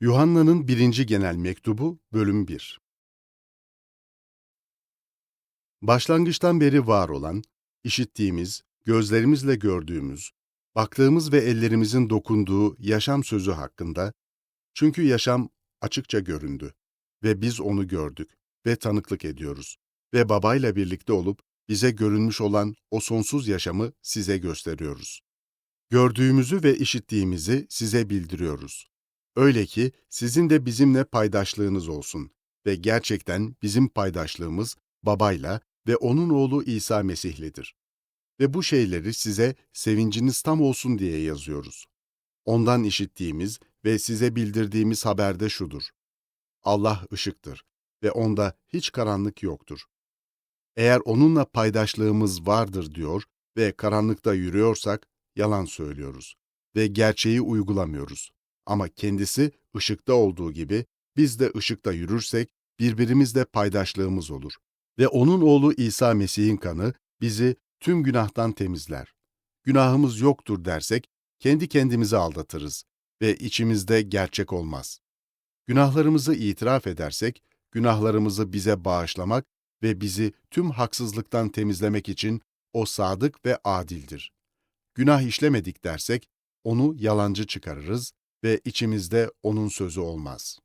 Yuhanna'nın birinci genel mektubu, bölüm 1 Başlangıçtan beri var olan, işittiğimiz, gözlerimizle gördüğümüz, baktığımız ve ellerimizin dokunduğu yaşam sözü hakkında, çünkü yaşam açıkça göründü ve biz onu gördük ve tanıklık ediyoruz ve babayla birlikte olup bize görünmüş olan o sonsuz yaşamı size gösteriyoruz. Gördüğümüzü ve işittiğimizi size bildiriyoruz. Öyle ki sizin de bizimle paydaşlığınız olsun ve gerçekten bizim paydaşlığımız babayla ve onun oğlu İsa Mesih'ledir. Ve bu şeyleri size sevinciniz tam olsun diye yazıyoruz. Ondan işittiğimiz ve size bildirdiğimiz haberde şudur. Allah ışıktır ve onda hiç karanlık yoktur. Eğer onunla paydaşlığımız vardır diyor ve karanlıkta yürüyorsak yalan söylüyoruz ve gerçeği uygulamıyoruz. Ama kendisi ışıkta olduğu gibi biz de ışıkta yürürsek birbirimizle paydaşlığımız olur. Ve onun oğlu İsa Mesih'in kanı bizi tüm günahtan temizler. Günahımız yoktur dersek kendi kendimizi aldatırız ve içimizde gerçek olmaz. Günahlarımızı itiraf edersek günahlarımızı bize bağışlamak ve bizi tüm haksızlıktan temizlemek için o sadık ve adildir. Günah işlemedik dersek onu yalancı çıkarırız ve içimizde onun sözü olmaz.